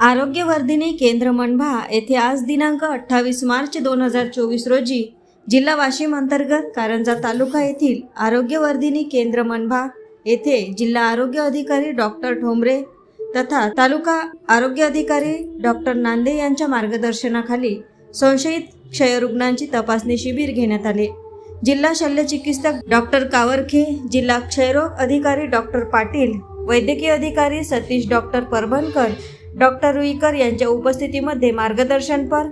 आरोग्यवर्धिनी केंद्र मनभा येथे आज दिनांक अठ्ठावीस मार्च दोन हजार चोवीस रोजी जिल्हा वाशिम अंतर्गत कारंजा तालुका येथील आरोग्यवर्धिनी केंद्र मनभा येथे जिल्हा आरोग्य अधिकारी डॉक्टर ठोंबरे तथा तालुका आरोग्य अधिकारी डॉक्टर नांदे यांच्या मार्गदर्शनाखाली संशयित क्षयरुग्णांची तपासणी शिबिर घेण्यात आले. जिल्हा शल्यचिकित्सक डॉक्टर कावरखे जिल्हा क्षयरोग अधिकारी डॉक्टर पाटील वैद्यकीय अधिकारी सतीश डॉक्टर परभणकर डॉक्टर रुईकर यांच्या उपस्थितीमध्ये मार्गदर्शनपर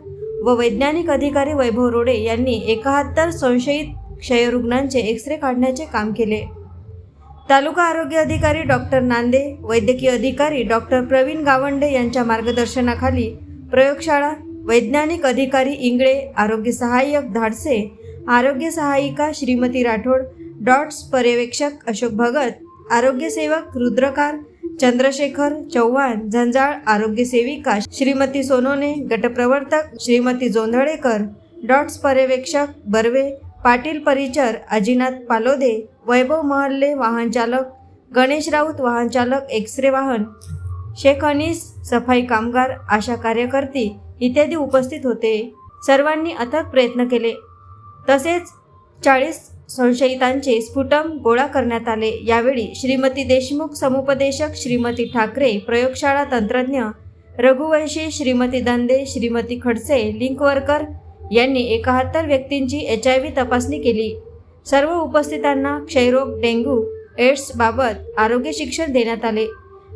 व वैज्ञानिक अधिकारी वैभव रोडे यांनी एकाहत्तर संशयित क्षयरुग्णांचे एक्सरे काढण्याचे काम केले. तालुका आरोग्य अधिकारी डॉक्टर नांदे वैद्यकीय अधिकारी डॉक्टर प्रवीण गावंडे यांच्या मार्गदर्शनाखाली प्रयोगशाळा वैज्ञानिक अधिकारी इंगळे आरोग्य सहाय्यक धाडसे आरोग्य सहायिका श्रीमती राठोड डॉट्स पर्यवेक्षक अशोक भगत आरोग्यसेवक रुद्रकार चंद्रशेखर चव्हाण झंजाळ आरोग्य सेविका श्रीमती सोनोने गटप्रवर्तक श्रीमती जोंधळेकर डॉट्स पर्यवेक्षक बर्वे पाटील परिचर अजिनाथ पालोदे वैभव महल्ले वाहन चालक गणेश राऊत वाहन चालक एक्सरे वाहन शेख अनीस सफाई कामगार आशा कार्यकर्ती इत्यादी उपस्थित होते. सर्वांनी अथक प्रयत्न केले. तसेच चाळीस संशयितांचे स्फुटम गोळा करण्यात आले. यावेळी श्रीमती देशमुख समुपदेशक श्रीमती ठाकरे प्रयोगशाळा तंत्रज्ञ रघुवंशी श्रीमती दांदे श्रीमती खडसे लिंक वर्कर यांनी एकाहत्तर व्यक्तींची एच आय व्ही तपासणी केली. सर्व उपस्थितांना क्षयरोग डेंग्यू एड्सबाबत आरोग्य शिक्षण देण्यात आले.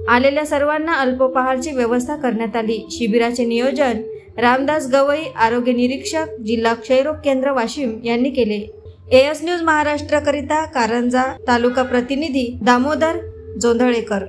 आलेल्या सर्वांना अल्पोपहारची व्यवस्था करण्यात आली. शिबिराचे नियोजन रामदास गवई आरोग्य निरीक्षक जिल्हा क्षयरोग केंद्र वाशिम यांनी केले. एएस न्यूज महाराष्ट्रकरिता कारंजा तालुका प्रतिनिधी दामोदर जोंधळेकर.